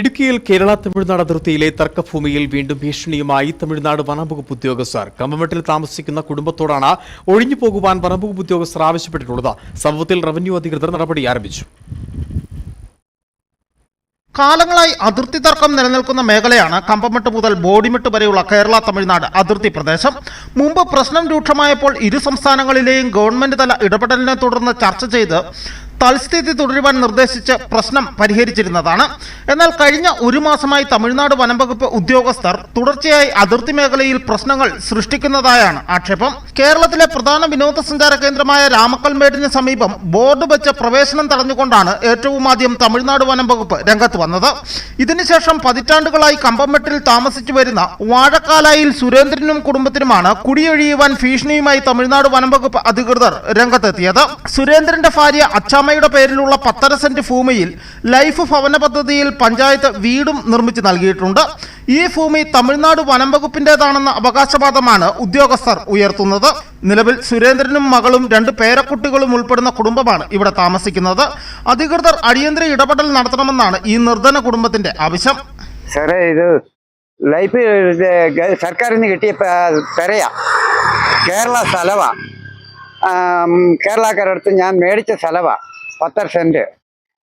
ഇടുക്കിയിൽ കേരള തമിഴ്നാട് അതിർത്തിയിലെ തർക്കഭൂമിയിൽ വീണ്ടും ഭീഷണിയുമായി തമിഴ്നാട് വനംവകുപ്പ് ഉദ്യോഗസ്ഥർ. കമ്പമെട്ടിൽ താമസിക്കുന്ന കുടുംബത്തോടാണ് ഒഴിഞ്ഞു പോകുവാൻ വനംവകുപ്പ് ഉദ്യോഗസ്ഥർ ആവശ്യപ്പെട്ടിട്ടുള്ളത്. സംഭവത്തിൽ റവന്യൂ അധികൃതർ നടപടി ആരംഭിച്ചു. കാലങ്ങളായി അതിർത്തി തർക്കം നിലനിൽക്കുന്ന മേഖലയാണ് കമ്പമെട്ട് മുതൽ ബോഡിമെട്ട് വരെയുള്ള കേരള തമിഴ്നാട് അതിർത്തി പ്രദേശം. മുമ്പ് പ്രശ്നം രൂക്ഷമായപ്പോൾ ഇരു സംസ്ഥാനങ്ങളിലെയും ഗവൺമെന്റ് തല ഇടപെടലിനെ തുടർന്ന് ചർച്ച ചെയ്ത് തൽസ്ഥിതി തുടരുവാൻ നിർദ്ദേശിച്ച് പ്രശ്നം പരിഹരിച്ചിരുന്നതാണ്. എന്നാൽ കഴിഞ്ഞ ഒരു മാസമായി തമിഴ്നാട് വനംവകുപ്പ് ഉദ്യോഗസ്ഥർ തുടർച്ചയായി അതിർത്തി മേഖലയിൽ പ്രശ്നങ്ങൾ സൃഷ്ടിക്കുന്നതായാണ് ആക്ഷേപം. കേരളത്തിലെ പ്രധാന വിനോദസഞ്ചാര കേന്ദ്രമായ രാമക്കൽമേടിന് സമീപം ബോർഡ് വെച്ച പ്രവേശനം തടഞ്ഞുകൊണ്ടാണ് ഏറ്റവും ആദ്യം തമിഴ്നാട് വനംവകുപ്പ് രംഗത്ത് വന്നത്. ഇതിനുശേഷം പതിറ്റാണ്ടുകളായി കമ്പംമെട്ടിൽ താമസിച്ചു വരുന്ന വാഴക്കാലായിൽ സുരേന്ദ്രനും കുടുംബത്തിനുമാണ് കുടിയൊഴിയുവാൻ ഭീഷണിയുമായി തമിഴ്നാട് വനംവകുപ്പ് അധികൃതർ രംഗത്തെത്തിയത്. സുരേന്ദ്രന്റെ ഭാര്യ അച്ചാമ്മയുടെ പേരിലുള്ള പത്തര സെന്റ് ഭൂമിയിൽ ലൈഫ് ഭവന പദ്ധതിയിൽ പഞ്ചായത്ത് വീടും നിർമ്മിച്ച് നൽകിയിട്ടുണ്ട്. ഈ ഭൂമി തമിഴ്നാട് വനം വകുപ്പിന്റേതാണെന്ന അവകാശവാദമാണ് ഉദ്യോഗസ്ഥർ ഉയർത്തുന്നത്. നിലവിൽ സുരേന്ദ്രനും മകളും രണ്ട് പേരക്കുട്ടികളും ഉൾപ്പെടുന്ന കുടുംബമാണ് ഇവിടെ താമസിക്കുന്നത്. അധികൃതർ അടിയന്തര ഇടപെടൽ നടത്തണമെന്നാണ് ഈ നിർധന കുടുംബത്തിന്റെ ആവശ്യം. സാറേ ലൈഫ് സർക്കാരിൽ നിന്ന് കിട്ടിയ പെരയാ. കേരള സ്ഥലവാ. കേരളക്കാരടുത്ത് ഞാൻ മേടിച്ച സ്ഥലവാ. പത്തര സെന്റ്.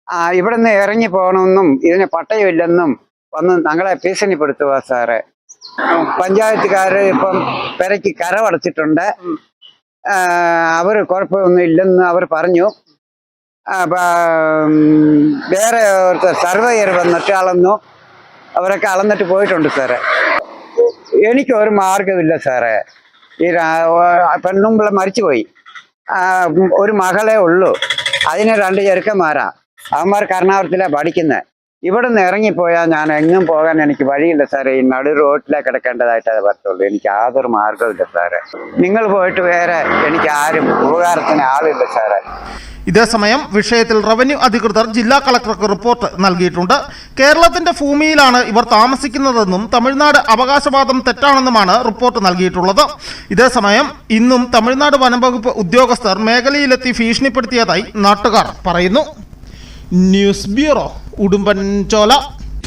ആ, ഇവിടുന്ന് ഇറങ്ങി പോകണമെന്നും ഇതിന് പട്ടയമില്ലെന്നും വന്ന് ഞങ്ങളെ ഭീഷണിപ്പെടുത്തുക സാറേ. പഞ്ചായത്തുകാർ ഇപ്പം പെരയ്ക്ക് കരവടച്ചിട്ടുണ്ട്. അവർ കുഴപ്പമൊന്നും ഇല്ലെന്ന് അവർ പറഞ്ഞു. വേറെ ഒരുത്തർ സർവേയർ വന്നിട്ട് അളന്നു അവരൊക്കെ അളന്നിട്ട് പോയിട്ടുണ്ട് സാറെ. എനിക്ക് ഒരു മാർഗമില്ല സാറേ. ഈ പെണ്ണുമ്പിള മരിച്ചുപോയി. ഒരു മകളെ ഉള്ളൂ. അതിന് രണ്ട് ചെറുക്കന്മാരാ. അവന്മാർ കർണാടകത്തിലാണ് പഠിക്കുന്നത് ഇവിടെ നിന്ന് ഇറങ്ങിപ്പോയാൽ ഞാൻ എങ്ങും പോകാൻ എനിക്ക് വഴിയില്ല സാറേ. ഈ നടു റോട്ടിലെ കിടക്കേണ്ടതായിട്ട് അത് പറ്റുള്ളൂ എനിക്ക് യാതൊരു മാർഗമില്ല സാറേ. നിങ്ങൾ പോയിട്ട് വേറെ എനിക്ക് ആരും ഉപകാരത്തിന് ആളില്ല സാറേ. ഇതേസമയം വിഷയത്തിൽ റവന്യൂ അധികൃതർ ജില്ലാ കളക്ടർക്ക് റിപ്പോർട്ട് നൽകിയിട്ടുണ്ട്. കേരളത്തിന്റെ ഭൂമിയിലാണ് ഇവർ താമസിക്കുന്നതെന്നും തമിഴ്നാട് അവകാശവാദം തെറ്റാണെന്നുമാണ് റിപ്പോർട്ട് നൽകിയിട്ടുള്ളത്. ഇതേസമയം ഇന്നും തമിഴ്നാട് വനംവകുപ്പ് ഉദ്യോഗസ്ഥർ മേഖലയിലെത്തി ഭീഷണിപ്പെടുത്തിയതായി നാട്ടുകാർ പറയുന്നു. ന്യൂസ് ബ്യൂറോ ഉടുമ്പൻചോല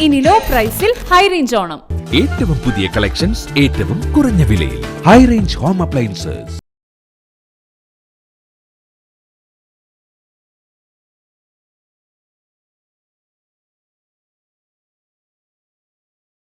ഇനി ലോ പ്രൈസിൽ ഹൈ റേഞ്ച് ഓണം. ഏറ്റവും പുതിയ കളക്ഷൻസ് ഏറ്റവും കുറഞ്ഞ വിലയിൽ. High range home appliances